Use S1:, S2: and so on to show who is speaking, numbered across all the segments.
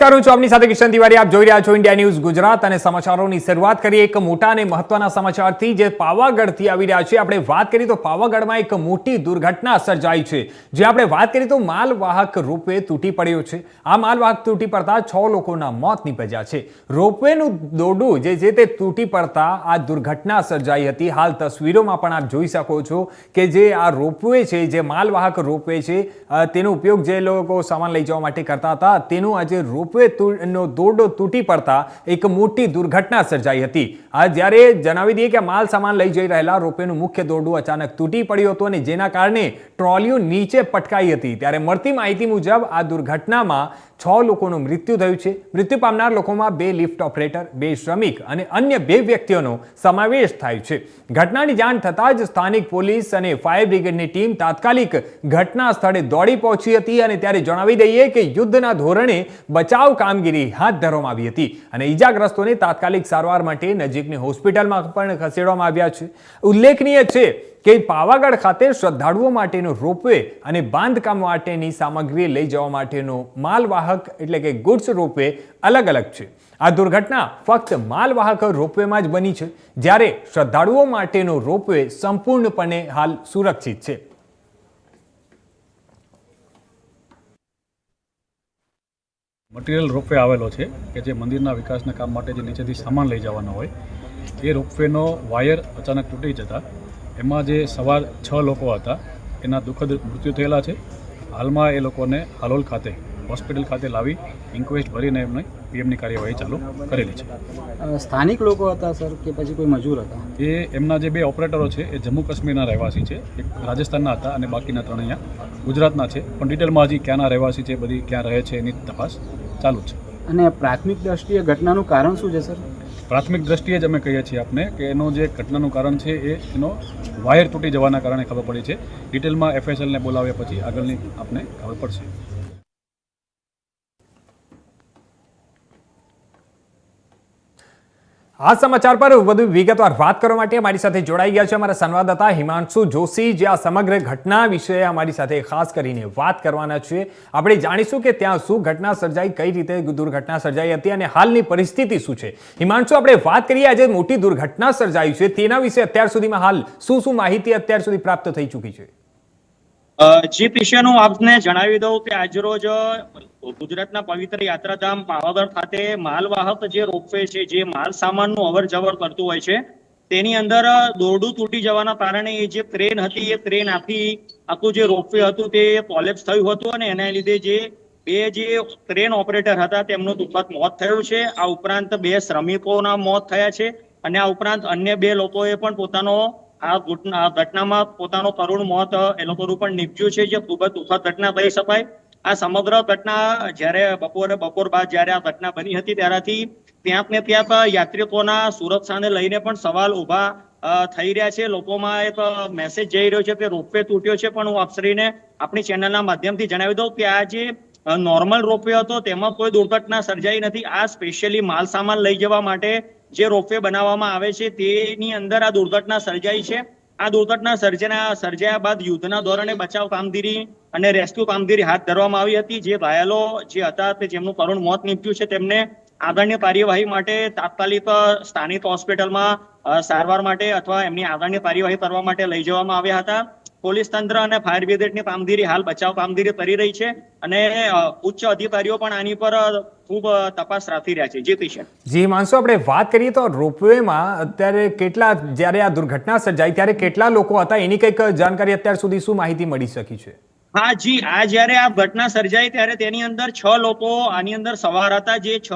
S1: નમસ્કાર છું. આપની સાથે કિશન તિવારી, આપ જોઈ રહ્યા છો ઇન્ડિયા ન્યૂઝ ગુજરાત અને સમાચારોની શરૂઆત કરીએ. એક મોટા અને મહત્વના સમાચારથી જે પાવાગઢથી આવી રહ્યા છે. આપણે વાત કરીએ તો પાવાગઢમાં એક મોટી દુર્ઘટના સર્જાઈ છે. જે આપણે વાત કરીએ તો માલવાહક રોપવે તૂટી પડ્યો છે. આ માલવાહક તૂટી પડતા છ લોકોના મોત નીપજ્યા છે. રોપવેનું દોરડું જે છે તે તૂટી પડતા આ દુર્ઘટના સર્જાઈ હતી. હાલ તસવીરોમાં પણ આપ જોઈ શકો છો કે જે આ રોપવે છે, જે માલવાહક રોપવે છે તેનો ઉપયોગ જે લોકો સામાન લઈ જવા માટે કરતા હતા, તેનું આજે રોપવે તુ- નો દોરડો તૂટી પડતા એક મોટી દુર્ઘટના સર્જાઈ હતી. આ જ્યારે જણાવી દઈએ કે માલ સામાન લઈ જઈ રહેલા રોપવેનું મુખ્ય દોરડું અચાનક તૂટી પડ્યું હતું અને જેના કારણે ટ્રોલીઓ નીચે પટકાઈ હતી. ત્યારે મળતી માહિતી મુજબ આ દુર્ઘટનામાં છ લોકોનું મૃત્યુ થયું છે. મૃત્યુ પામનાર લોકોમાં બે લિફ્ટ ઓપરેટર, બે શ્રમિક અને અન્ય બે વ્યક્તિઓનો સમાવેશ થાય છે. ઘટનાની જાણ થતાં જ સ્થાનિક પોલીસ અને ફાયર બ્રિગેડની ટીમ તાત્કાલિક ઘટના સ્થળે દોડી પહોંચી હતી અને ત્યારે જણાવી દઈએ કે યુદ્ધના ધોરણે બચાવ કામગીરી હાથ ધરવામાં આવી હતી અને ઈજાગ્રસ્તોને તાત્કાલિક સારવાર માટે નજીકની હોસ્પિટલમાં પણ ખસેડવામાં આવ્યા છે. ઉલ્લેખનીય છે કે પાવાગઢ ખાતે શ્રદ્ધાળુઓ માટેનો રોપવે અને બાંધકામ માટેની સામગ્રી લઈ જવા માટેનો માલવાહક એટલે કે ગુડ્સ રોપવે અલગ અલગ છે. આ દુર્ઘટના ફક્ત માલવાહક રોપવેમાં જ બની છે, જ્યારે શ્રદ્ધાળુઓ માટેનો રોપવે સંપૂર્ણપણે હાલ સુરક્ષિત છે.
S2: મટીરિયલ રોપવે આવેલો છે કે જે મંદિરના વિકાસના કામ માટે જે નીચેથી સામાન લઈ જવાનો હોય, એ રોપવેનો વાયર અચાનક તૂટી જતા, એમાં જે સવાર છ લોકો હતા, એના દુઃખદ મૃત્યુ થયેલા છે. હાલમાં એ લોકોને હાલોલ ખાતે હોસ્પિટલ ખાતે લાવી ઇન્ક્વેસ્ટ ભરીને એમને પીએમની કાર્યવાહી ચાલુ કરેલી છે.
S3: સ્થાનિક લોકો હતા સર કે પછી કોઈ મજૂર હતા?
S2: એ એમના જે બે ઓપરેટરો છે એ જમ્મુ કાશ્મીરના રહેવાસી છે. એક રાજસ્થાનના હતા અને બાકીના ત્રણ અહીંયા ગુજરાતના છે. પણ ડિટેલમાં હજી ક્યાંના રહેવાસી છે બધી ક્યાં રહે છે એની તપાસ ચાલુ છે.
S3: અને પ્રાથમિક દ્રષ્ટિએ ઘટનાનું કારણ શું છે સર?
S2: પ્રાથમિક દ્રષ્ટિએ જ અમે કહીએ છીએ આપને કે એનો જે ઘટનાનું કારણ છે એ એનો વાયર તૂટી જવાના કારણે ખબર પડી છે. ડિટેલમાં એફએસએલને બોલાવ્યા પછી આગળની આપને ખબર પડશે.
S1: આ સમાચાર પર વધુ વિગતવાર વાત કરવા માટે અમારી સાથે જોડાઈ ગયા છે અમારા સંવાદદાતા હિમાંશુ જોશી. જે આ સમગ્ર ઘટના વિશે અમારી સાથે ખાસ કરીને વાત કરવાના છે. આપણે જાણીશું કે ત્યાં શું ઘટના સર્જાઈ, કઈ રીતે દુર્ઘટના સર્જાઈ હતી અને હાલની પરિસ્થિતિ શું છે. હિમાંશુ, આપણે વાત કરીએ આજે મોટી દુર્ઘટના સર્જાઈ છે. તેના વિશે અત્યાર સુધીમાં હાલ શું શું માહિતી અત્યાર સુધી પ્રાપ્ત થઈ ચૂકી છે?
S4: જી કિશન, હું આપને જણાવી દઉં કે આજરોજ રોજ ગુજરાતના પવિત્ર યાત્રાધામ પાવાગઢ ખાતે માલવાહક જે રોપવે છે, જે માલ સામાનનું અવર જવર કરતું હોય છે, તેની અંદર દોરડું તૂટી જવાના કારણે એ જે ટ્રેન હતી, એ ટ્રેન આખી આખું જે રોપવે હતું તે કોલેપ્સ થયું હતું અને એના લીધે જે બે જે ટ્રેન ઓપરેટર હતા, તેમનું દુઃખદ મોત થયું છે. આ ઉપરાંત બે શ્રમિકોના મોત થયા છે અને આ ઉપરાંત અન્ય બે લોકોએ પણ પોતાનો આ ઘટના ઘટનામાં પોતાનો કરુણ મોત, એ લોકોનું પણ નીપજ્યું છે, જે ખૂબ જ દુઃખદ ઘટના કહી શકાય. આ સમગ્ર ઘટના જ્યારે બપોરે, બપોર બાદ જ્યારે આ ઘટના બની હતી, ત્યારથી ત્યાં ને ત્યાં યાત્રિકોના સુરક્ષાને લઈને પણ સવાલ ઊભા થઈ રહ્યા છે. લોકોમાં એક મેસેજ જઈ રહ્યો છે કે રોપવે તૂટ્યો છે, પણ હું આપશ્રીને આપણી ચેનલના માધ્યમથી જણાવી દઉં કે આ જે નોર્મલ રોપવે હતો, તેમાં કોઈ દુર્ઘટના સર્જાઈ નથી. આ સ્પેશિયલી માલ સામાન લઈ જવા માટે જે રોપવે બનાવવામાં આવે છે, તેની અંદર આ દુર્ઘટના સર્જાઈ છે. આ દુર્ઘટના સર્જના, સર્જાયા બાદ યુદ્ધના ધોરણે બચાવ કામગીરી અને રેસ્ક્યુ કામગીરી હાથ ધરવામાં આવી હતી. જે ઘાયલો જે હતા તે જેમનું કરુણ મોત નીપજ્યું છે, તેમને આગળની કાર્યવાહી માટે તાત્કાલિક સ્થાનિક હોસ્પિટલમાં સારવાર માટે અથવા એમની આગળની કાર્યવાહી કરવા માટે લઈ જવામાં આવ્યા હતા. પોલીસ તંત્ર અને ફાયર બ્રિગેડની કામગીરી હાલ બચાવ કામગીરી કરી રહી છે અને ઉચ્ચ અધિકારીઓ પણ આની પર ખૂબ તપાસ રાખી રહ્યા છે. જી કિશન
S1: જી માનસો આપણે વાત કરીએ તો રોપવેમાં અત્યારે કેટલા, જ્યારે આ દુર્ઘટના સર્જાઈ, ત્યારે કેટલા લોકો હતા? એની કંઈક જાણકારી અત્યાર સુધી શું માહિતી મળી શકી છે?
S4: હા જી. આ જ્યારે આ ઘટના સર્જાઈ ત્યારે તેની અંદર છ લોકો આની અંદર સવાર હતા. જે છ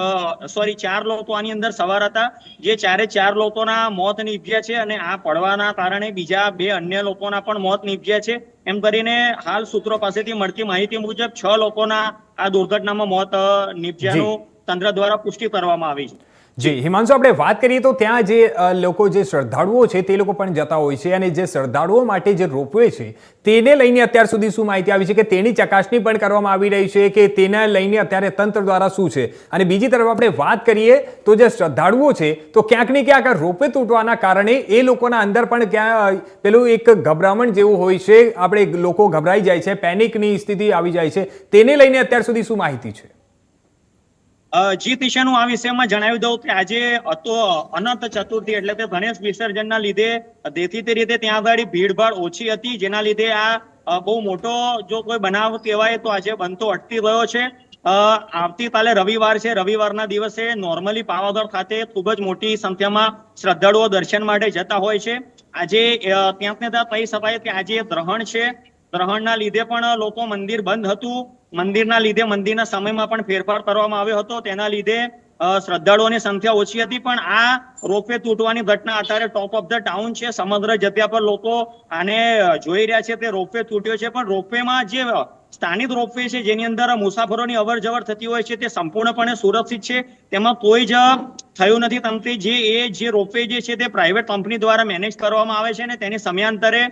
S4: સોરી ચાર લોકો આની અંદર સવાર હતા. જે ચારે ચાર લોકોના મોત નીપજ્યા છે અને આ પડવાના કારણે બીજા બે અન્ય લોકોના પણ મોત નીપજ્યા છે. એમ કરીને હાલ સૂત્રો પાસેથી મળતી માહિતી મુજબ છ લોકોના આ દુર્ઘટનામાં મોત નીપજ્યાનું તંત્ર દ્વારા પુષ્ટિ કરવામાં આવી છે.
S1: જી, હિમાંશુ, આપણે વાત કરીએ તો ત્યાં જે લોકો જે શ્રદ્ધાળુઓ છે તે લોકો પણ જતા હોય છે અને જે શ્રદ્ધાળુઓ માટે જે રોપવે છે તેને લઈને અત્યાર સુધી શું માહિતી આવી છે કે તેની ચકાસણી પણ કરવામાં આવી રહી છે કે તેને લઈને અત્યારે તંત્ર દ્વારા શું છે? અને બીજી તરફ આપણે વાત કરીએ તો જે શ્રદ્ધાળુઓ છે તો ક્યાંક ને ક્યાંક રોપે તૂટવાના કારણે એ લોકોના અંદર પણ ક્યાં પેલું એક ગભરામણ જેવું હોય છે. આપણે લોકો ગભરાઈ જાય છે પેનિકની સ્થિતિ આવી જાય છે. તેને લઈને અત્યાર સુધી શું માહિતી છે?
S4: જી તિશાનું આ વિષયમાં જણાવી દઉં કે આજે તો અનંત ચતુર્થી એટલે કે ગણેશ વિસર્જનના લીધે, દેખીતી રીતે ત્યાં આગળ ભીડભાડ ઓછી હતી, જેના લીધે આ બહુ મોટો જો કોઈ બનાવ કહેવાય તો આજે બનતો અટકી ગયો છે. આવતીકાલે રવિવાર છે, રવિવારના દિવસે નોર્મલી પાવાગઢ ખાતે ખૂબ જ મોટી સંખ્યામાં શ્રદ્ધાળુઓ દર્શન માટે જતા હોય છે. આજે ત્યાં ને ત્યાં કહી શકાય કે આજે ગ્રહણ છે. ગ્રહણના લીધે પણ લોકો મંદિર બંધ હતું. મંદિરના લીધે મંદિરના સમયમાં પણ ફેરફાર કરવામાં આવ્યો હતો. તેના લીધે શ્રદ્ધાળુઓની સંખ્યા ઓછી હતી. પણ આ રોપવે તૂટવાની ઘટના અત્યારે ટોપ ઓફ ધ ટાઉન છે. સમગ્ર જગ્યા પર લોકો આને જોઈ રહ્યા છે તે રોપવે તૂટ્યો છે. પણ રોપવેમાં જે સ્થાનિક રોપવે છે, જેની અંદર મુસાફરોની અવર જવર થતી હોય છે, તે સંપૂર્ણપણે સુરક્ષિત છે. તેમાં કોઈ જ થયું નથી. તમતી જે, એ જે રોપવે જે છે, તે પ્રાઇવેટ કંપની દ્વારા મેનેજ કરવામાં આવે છે ને તેની સમયાંતરે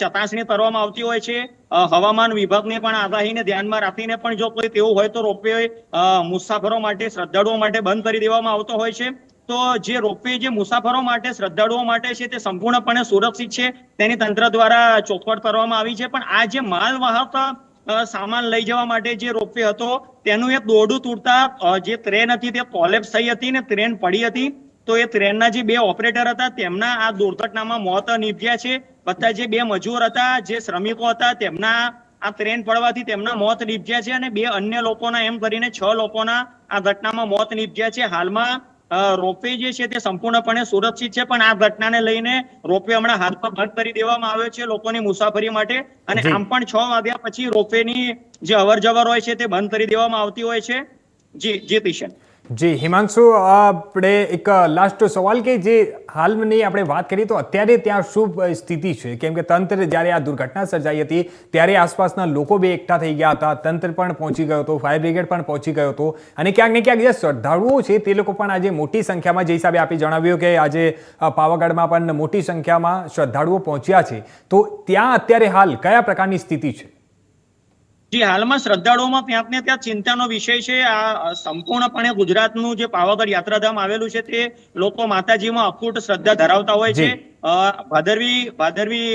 S4: ચકાસણી કરવામાં આવતી હોય છે. હવામાન વિભાગને પણ આગાહીને ધ્યાનમાં રાખીને પણ જો કોઈ તેવું હોય તો રોપવે મુસાફરો માટે, શ્રદ્ધાળુઓ માટે બંધ કરી દેવામાં આવતો હોય છે. તો જે રોપવે જે મુસાફરો માટે, શ્રદ્ધાળુઓ માટે છે તે સંપૂર્ણપણે સુરક્ષિત છે. તેની તંત્ર દ્વારા ચોખવટ કરવામાં આવી છે. પણ આ જે માલવાહક સામાન લઈ જવા માટે જે રોપવે હતો, તેનું એક દોરડું તૂટતા જે ટ્રેન હતી તે કોલેપ્સ થઈ હતી ને ટ્રેન પડી હતી. તો એ ટ્રેનના જે બે ઓપરેટર હતા, તેમના આ દુર્ઘટનામાં મોત નીપજ્યા છે. બધા જે બે મજૂર હતા, જે શ્રમિકો હતા, તેમના આ ટ્રેન પડવાથી તેમના મોત નીપજ્યા છે અને બે અન્ય લોકોના, એમ કરીને છ લોકોના આ ઘટનામાં મોત નીપજ્યા છે. હાલમાં રોપવે જે છે તે સંપૂર્ણપણે સુરક્ષિત છે પણ આ ઘટનાને લઈને રોપવે હમણાં હાલમાં બંધ કરી દેવામાં આવ્યો છે લોકોની મુસાફરી માટે. અને આમ પણ છ વાગ્યા પછી રોપવેની જે અવર જવર હોય છે તે બંધ કરી દેવામાં આવતી હોય છે. જી જી કિશન.
S1: જી, હિમાંશુ, આપણે એક લાસ્ટ સવાલ કે જે હાલની આપણે વાત કરીએ તો અત્યારે ત્યાં શું સ્થિતિ છે? કેમ કે તંત્ર જ્યારે આ દુર્ઘટના સર્જાઈ હતી, ત્યારે આસપાસના લોકો બે એકઠા થઈ ગયા હતા. તંત્ર પણ પહોંચી ગયો હતો ફાયર બ્રિગેડ પણ પહોંચી ગયો હતો. અને ક્યાંક ને ક્યાંક જે શ્રદ્ધાળુઓ છે, તે લોકો પણ આજે મોટી સંખ્યામાં જે હિસાબે આપી જણાવ્યું કે આજે પાવાગઢમાં પણ મોટી સંખ્યામાં શ્રદ્ધાળુઓ પહોંચ્યા છે. તો ત્યાં અત્યારે હાલ કયા પ્રકારની સ્થિતિ છે?
S4: જી હાલમાં શ્રદ્ધાળુઓમાં ક્યાંક ને ત્યાં ચિંતાનો વિષય છે. આ સંપૂર્ણપણે ગુજરાતનું જે પાવાગઢ યાત્રાધામ આવેલું છે તે લોકો માતાજીમાં અખૂટ શ્રદ્ધા ધરાવતા હોય છે. ભાદરવી ભાદરવી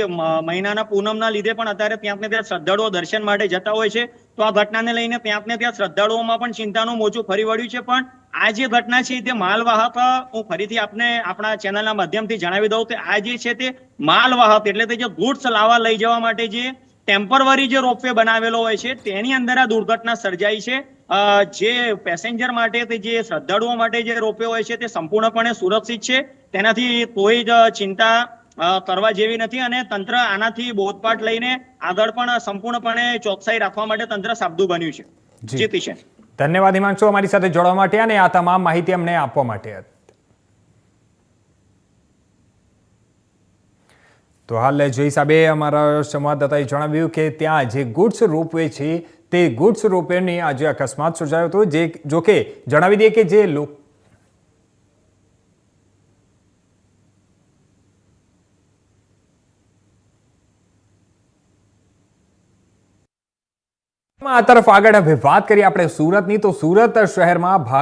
S4: મહિનાના પૂનમના લીધે પણ અત્યારે ક્યાંક ને ત્યાં શ્રદ્ધાળુઓ દર્શન માટે જતા હોય છે. તો આ ઘટનાને લઈને ક્યાંક ને ત્યાં શ્રદ્ધાળુઓમાં પણ ચિંતાનું મોજું ફરી વળ્યું છે. પણ આ જે ઘટના છે તે માલવાહક હું ફરીથી આપને આપણા ચેનલના માધ્યમથી જણાવી દઉં કે આ જે છે તે માલવાહક એટલે તે જે ગુડ્સ લાવવા લઈ જવા માટે જે ટેમ્પરરી જે રોપવે બનાવેલો હોય છે તેની અંદર આ દુર્ઘટના સર્જાઈ છે. જે પેસેન્જર માટે તે જે શ્રદ્ધાળુઓ માટે જે રોપવે હોય છે તે સંપૂર્ણપણે સુરક્ષિત છે. તેનાથી કોઈ જ ચિંતા કરવા જેવી નથી અને તંત્ર આનાથી બોધપાઠ લઈને આગળ પણ સંપૂર્ણપણે ચોકસાઈ રાખવા માટે તંત્ર સાબદું બન્યું છે. જીતી છે.
S1: ધન્યવાદ હિમાંશુ. અમારી સાથે જોડવા માટે અને આ તમામ માહિતી અમને આપવા માટે તો હાલ જે સાબે અમારા સંવાદદાતાએ જણાવ્યું કે ત્યાં જે ગુડ્સ રોપવે છે, તે ગુડ્સ રોપવેની આજે અકસ્માત સર્જાયો હતો. જે જોકે જણાવી દઈએ કે જે લોકો આ તરફ આગળ હવે વાત કરીએ આપણે સુરતની. તો સુરત શહેરમાં ભારે